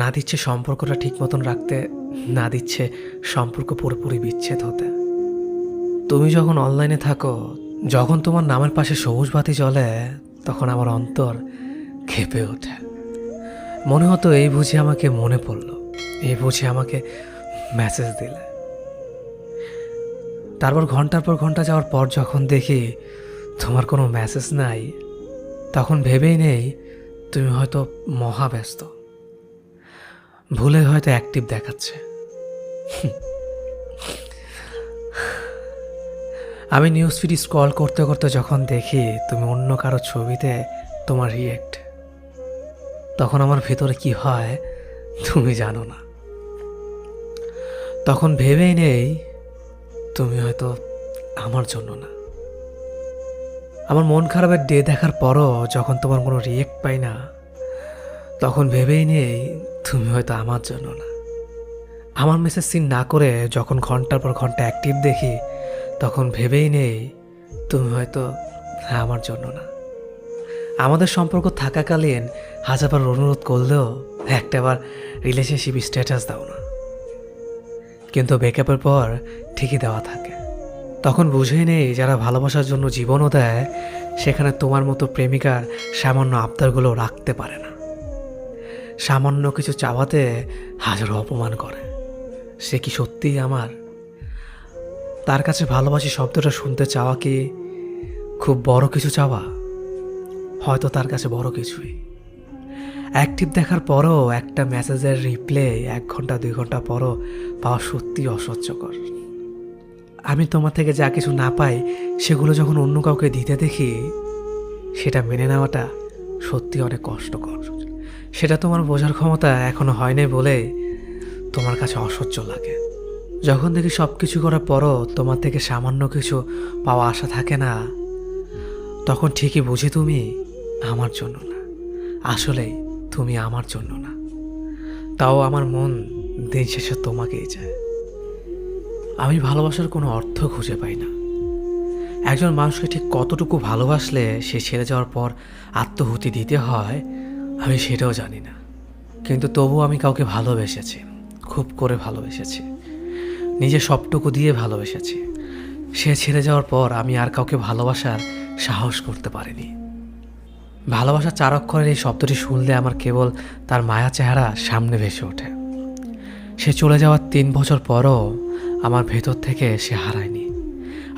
না দিচ্ছে সম্পর্কটা ঠিক মতন রাখতে, না দিচ্ছে সম্পর্ক পুরোপুরি বিচ্ছেদ হতে। তুমি যখন অনলাইনে থাকো, যখন তোমার নামের পাশে সবুজ বাতি জ্বলে, তখন আমার অন্তর খেপে ওঠে। মনে হতো এই বুঝি আমাকে মনে পড়ল, এই বুঝি আমাকে মেসেজ দিলে। তারপর ঘণ্টার পর ঘণ্টা যাওয়ার পর যখন দেখি তোমার কোনো মেসেজ নাই, তখন ভেবেই নেই তুমি হয়তো মহা ব্যস্ত ভুলে হয়তো অ্যাক্টিভ দেখাচ্ছে। আমি নিউজ ফিড স্ক্রল করতে করতে যখন দেখি তুমি অন্য কারও ছবিতে তোমার রিয়েক্ট তখন আমার ভেতরে কি হয় তুমি জানো না। তখন ভেবেই নেই তুমি হয়তো আমার জন্য না। আমার মন খারাপের ডে দেখার পরও যখন তোমার কোনো রিয়েক্ট পাই না, তখন ভেবেই নেই তুমি হয়তো আমার জন্য না। আমার মেসেজ সিন না করে যখন ঘণ্টার পর ঘণ্টা অ্যাক্টিভ দেখি, তখন ভেবেই নেই তুমি হয়তো আমার জন্য না। আমাদের সম্পর্ক থাকাকালীন হাজারবার অনুরোধ করলেও একটাবার রিলেশনশিপ স্ট্যাটাস দাও না। কিন্তু ব্রেকআপের পর ঠিকই দেওয়া থাকে। তখন বুঝেই নেই যারা ভালোবাসার জন্য জীবনও দেয়, সেখানে তোমার মতো প্রেমিকার সামান্য আবদারগুলো রাখতে পারে না। সামান্য কিছু চাওয়াতে হাজারো অপমান করে। সে কি সত্যিই আমার? তার কাছে ভালোবাসি শব্দটা শুনতে চাওয়া কি খুব বড় কিছু চাওয়া? হয়তো তার কাছে বড় কিছুই। অ্যাক্টিভ দেখার পরও একটা মেসেজের রিপ্লে এক ঘণ্টা, দুই ঘণ্টা পরও পাওয়া সত্যি অসহ্যকর। আমি তোমার থেকে যা কিছু না পাই, সেগুলো যখন অন্য কাউকে দিতে দেখি, সেটা মেনে নেওয়াটা সত্যি অনেক কষ্টকর। সেটা তোমার বোঝার ক্ষমতা এখনও হয়নি বলে তোমার কাছে অসহ্য লাগে। যখন দেখি সব কিছু করার পরও তোমার থেকে সামান্য কিছু পাওয়া আশা থাকে না, তখন ঠিকই বুঝি তুমি আমার জন্য না। আসলেই তুমি আমার জন্য না। তাও আমার মন দিন শেষে তোমাকেই চায়। আমি ভালোবাসার কোনো অর্থ খুঁজে পাই না। একজন মানুষকে ঠিক কতটুকু ভালোবাসলে সে ছেড়ে যাওয়ার পর আত্মহুতি দিতে হয় আমি সেটাও জানি না। কিন্তু তবু আমি কাউকে ভালোবেসেছি, খুব করে ভালোবেসেছি। নিজে সবটুকু দিয়ে ভালোবেসেছি। সে ছেড়ে যাওয়ার পর আমি আর কাউকে ভালোবাসার সাহস করতে পারিনি। ভালোবাসার চার অক্ষরের এই শব্দটি শুনলে আমার কেবল তার মায়া চেহারা সামনে ভেসে ওঠে। সে চলে যাওয়ার তিন বছর পরও আমার ভেতর থেকে সে হারায়নি,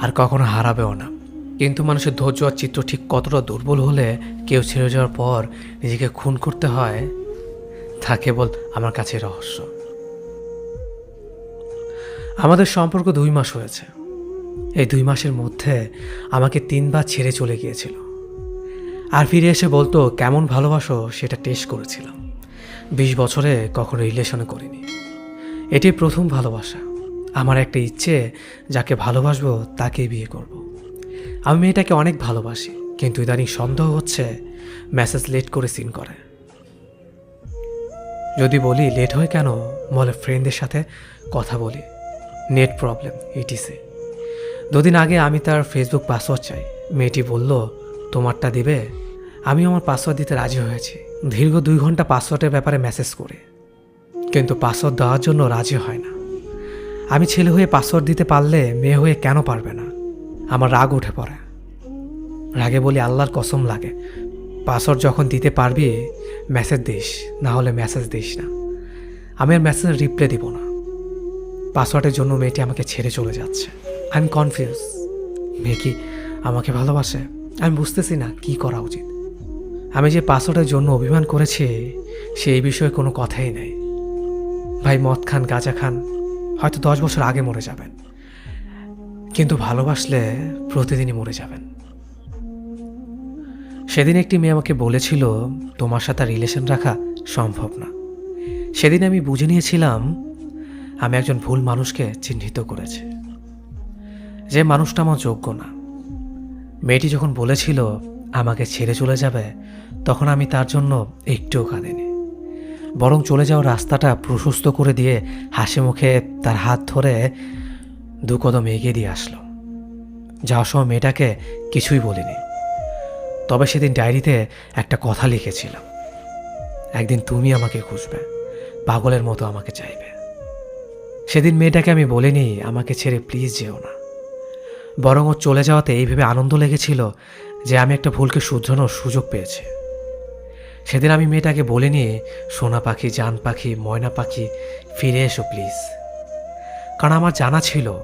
আর কখনো হারাবেও না। কিন্তু মানুষের ধৈর্য আর চিত্র ঠিক কতটা দুর্বল হলে কেউ ছেড়ে যাওয়ার পর নিজেকে খুন করতে হয়, তা কেবল আমার কাছে রহস্য। আমাদের সম্পর্ক দুই মাস হয়েছে। এই দুই মাসের মধ্যে আমাকে তিনবার ছেড়ে চলে গিয়েছিল। আর ফিরে এসে বলতো, কেমন ভালোবাসো? সেটা টেস্ট করেছিলাম। বিশ বছরে কখনো রিলেশনে করিনি। এটি প্রথম ভালোবাসা। আমার একটা ইচ্ছে, যাকে ভালোবাসবো, তাকেই বিয়ে করব। আমি মেয়েটাকে অনেক ভালোবাসি, কিন্তু ইদানিং সন্দেহ হচ্ছে মেসেজ লেট করে সিন করে। যদি বলি লেট হয় কেন, বলে ফ্রেন্ডদের সাথে কথা বলি। নেট প্রবলেম ইটিসি দুদিন আগে আমি তার ফেসবুক পাসওয়ার্ড চাই। মেয়েটি বলল, তোমারটা দিবে? আমি আমার পাসওয়ার্ড দিতে রাজি হয়েছি। দীর্ঘ দুই ঘণ্টা পাসওয়ার্ডের ব্যাপারে মেসেজ করে। কিন্তু পাসওয়ার্ড দেওয়ার জন্য রাজি হয় না। আমি ছেলে হয়ে পাসওয়ার্ড দিতে পারলে মেয়ে হয়ে কেন পারবে না? আমার রাগ উঠে পড়ে। রাগে বলি, আল্লাহর কসম লাগে। পাসওয়ার্ড যখন দিতে পারবি, মেসেজ দিস, না হলে মেসেজ দিস না। আমি আর মেসেজ রিপ্লাই দিব না। পাসওয়ার্ডের জন্য মেয়েটি আমাকে ছেড়ে চলে যাচ্ছে। আই এম কনফিউজ মেয়ে কি আমাকে ভালোবাসে? আমি বুঝতেছি না কি করা উচিত। আমি যে পাসওয়ার্ডের জন্য অভিমান করেছি সেই বিষয়ে কোনো কথাই নেই। ভাই মদ খান, গাঁজা খান, হয়তো দশ বছর আগে মরে যাবেন। কিন্তু ভালোবাসলে প্রতিদিনই মরে যাবেন। সেদিন একটি মেয়ে আমাকে বলেছিল, তোমার সাথে রিলেশন রাখা সম্ভব না। সেদিন আমি বুঝে নিয়েছিলাম, আমি একজন ভুল মানুষকে চিহ্নিত করেছি। যে মানুষটা আমার যোগ্য না। মেয়েটি যখন বলেছিল, আমাকে ছেড়ে চলে যাবে, তখন আমি তার জন্য একটুও কাঁদিনি। বরং চলে যাওয়ার রাস্তাটা প্রশস্ত করে দিয়ে হাসি মুখে তার হাত ধরে দু কদম এগিয়ে দিয়ে আসলো। যাওয়ার সময় মেয়েটাকে কিছুই বলিনি। তবে সেদিন ডায়েরিতে একটা কথা লিখেছিলাম একদিন তুমি আমাকে খুঁজবে, পাগলের মতো আমাকে চাইবে। সেদিন মেয়েটাকে আমি বলিনি, আমাকে ছেড়ে প্লিজ যেও না। বরং ও চলে যাওয়াতে এইভাবে আনন্দ লেগেছিল যে আমি একটা ভুলকে শুধরানোর সুযোগ পেয়েছি। সেদিন আমি মেয়েটাকে বলিনি, সোনা পাখি, জান পাখি, ময়না পাখি, ফিরে এসো প্লিজ কারণ আমার জানা ছিল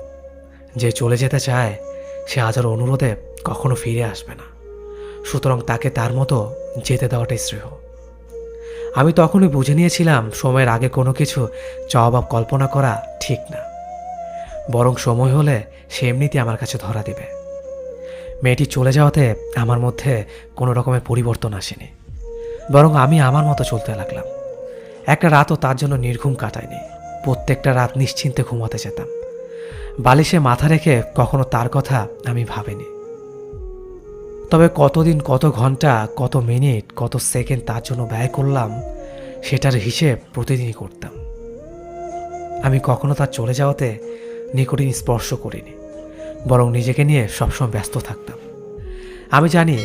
যে চলে যেতে চায়, সে আজ আর অনুরোধে কখনো ফিরে আসবে না। সুতরাং তাকে তার মতো যেতে দেওয়াটাই শ্রেয়। আমি তখনই বুঝে নিয়েছিলাম সময়ের আগে কোনো কিছু চাওয়া বা কল্পনা করা ঠিক না। বরং সময় হলে সে এমনিতে আমার কাছে ধরা দেবে। মেয়েটি চলে যাওয়াতে আমার মধ্যে কোনো রকমের পরিবর্তন আসেনি। বরং আমি আমার মতো চলতে লাগলাম। একটা রাতও তার জন্য নির্ঘুম কাটায়নি। প্রত্যেকটা রাত নিশ্চিন্তে ঘুমাতে যেতাম। বালিশে মাথা রেখে কখনো তার কথা আমি ভাবিনি। তবে কতদিন, কত ঘণ্টা, কত মিনিট, কত সেকেন্ড তার জন্য ব্যয় করলাম, সেটার হিসেব প্রতিদিনই করতাম। আমি কখনো তার চলে যাওয়াতে নিকটিন স্পর্শ করিনি, বরং নিজেকে নিয়ে সবসময় ব্যস্ত থাকতাম। আমি জানি,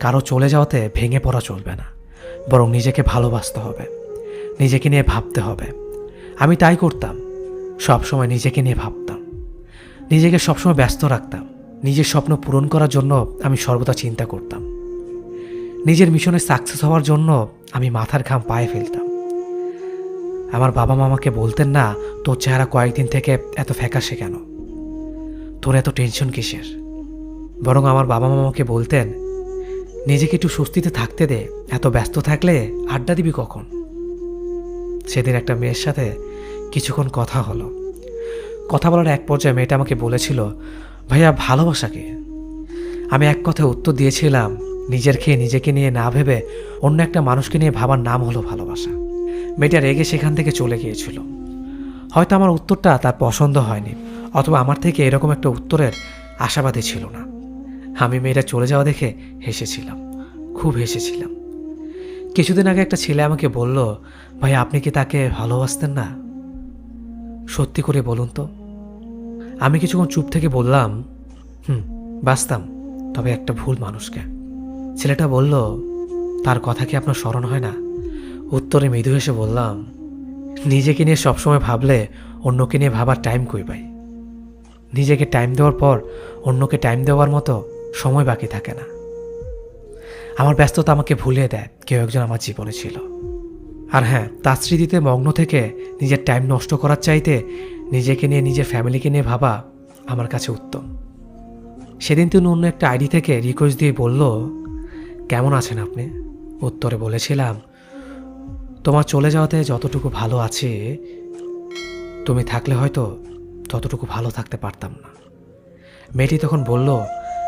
কারও চলে যাওয়াতে ভেঙে পড়া চলবে না, বরং নিজেকে ভালোবাসতে হবে, নিজেকে নিয়ে ভাবতে হবে। আমি তাই করতাম। সবসময় নিজেকে নিয়ে ভাবতাম। নিজেকে সবসময় ব্যস্ত রাখতাম। নিজের স্বপ্ন পূরণ করার জন্য আমি সর্বদা চিন্তা করতাম। নিজের মিশনে সাকসেস হওয়ার জন্য আমি মাথার ঘাম পায়ে ফেলতাম। আমার বাবা মামাকে বলতেন না, তোর চেহারা কয়েকদিন থেকে এত ফ্যাকাশে কেন? তোর এত টেনশন কিসের? বরং আমার বাবা মামাকে বলতেন, নিজেকে একটু স্বস্তিতে থাকতে দে। এত ব্যস্ত থাকলে আড্ডা দিবি কখন? সেদিন একটা মেয়ের সাথে কিছুক্ষণ কথা হলো। কথা বলার এক পর্যায়ে মেয়েটা আমাকে বলেছিল, ভাইয়া ভালোবাসাকে আমি এক কথায় উত্তর দিয়েছিলাম, নিজের খেয়ে নিজেকে নিয়ে না ভেবে অন্য একটা মানুষকে নিয়ে ভাবার নাম হলো ভালোবাসা। মেয়েটা রেগে সেখান থেকে চলে গিয়েছিল। হয়তো আমার উত্তরটা তার পছন্দ হয়নি, অথবা আমার থেকে এরকম একটা উত্তরের আশাবাদী ছিল না। আমি মেয়েটা চলে যাওয়া দেখে হেসেছিলাম, খুব হেসেছিলাম। কিছুদিন আগে একটা ছেলে আমাকে বলল, ভাই, আপনি কি তাকে ভালোবাসতেন না? সত্যি করে বলুন তো। আমি কিছুক্ষণ চুপ থেকে বললাম, হুম বাসতাম তবে একটা ভুল মানুষকে। ছেলেটা বলল, তার কথা কি আপনার স্মরণ হয় না? উত্তরে মৃদু হেসে বললাম, নিজেকে নিয়ে সবসময় ভাবলে অন্যকে নিয়ে ভাবার টাইম কই পাই নিজেকে টাইম দেওয়ার পর অন্যকে টাইম দেওয়ার মতো সময় বাকি থাকে না। আমার ব্যস্ততা আমাকে ভুলে দেয়, কেউ একজন আমার জীবনে ছিল। আর হ্যাঁ তার স্মৃতিতে মগ্ন থেকে নিজের টাইম নষ্ট করার চাইতে নিজেকে নিয়ে, নিজের ফ্যামিলিকে নিয়ে ভাবা আমার কাছে উত্তম। সেদিন তিনি অন্য একটা আইডি থেকে রিকোয়েস্ট দিয়ে বলল, কেমন আছেন আপনি? উত্তরে বলেছিলাম, তোমার চলে যাওয়াতে যতটুকু ভালো আছে, তুমি থাকলে হয়তো ততটুকু ভালো থাকতে পারতাম না। মেয়েটি তখন বলল,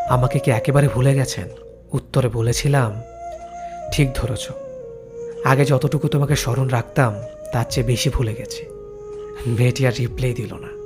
আমাকে কি একেবারে ভুলে গেছেন? উত্তরে বলেছিলাম, ঠিক ধরেছ। আগে যতটুকু তোমাকে স্মরণ রাখতাম, তার চেয়ে বেশি ভুলে গেছে। মেয়েটি আর রিপ্লাই দিল না।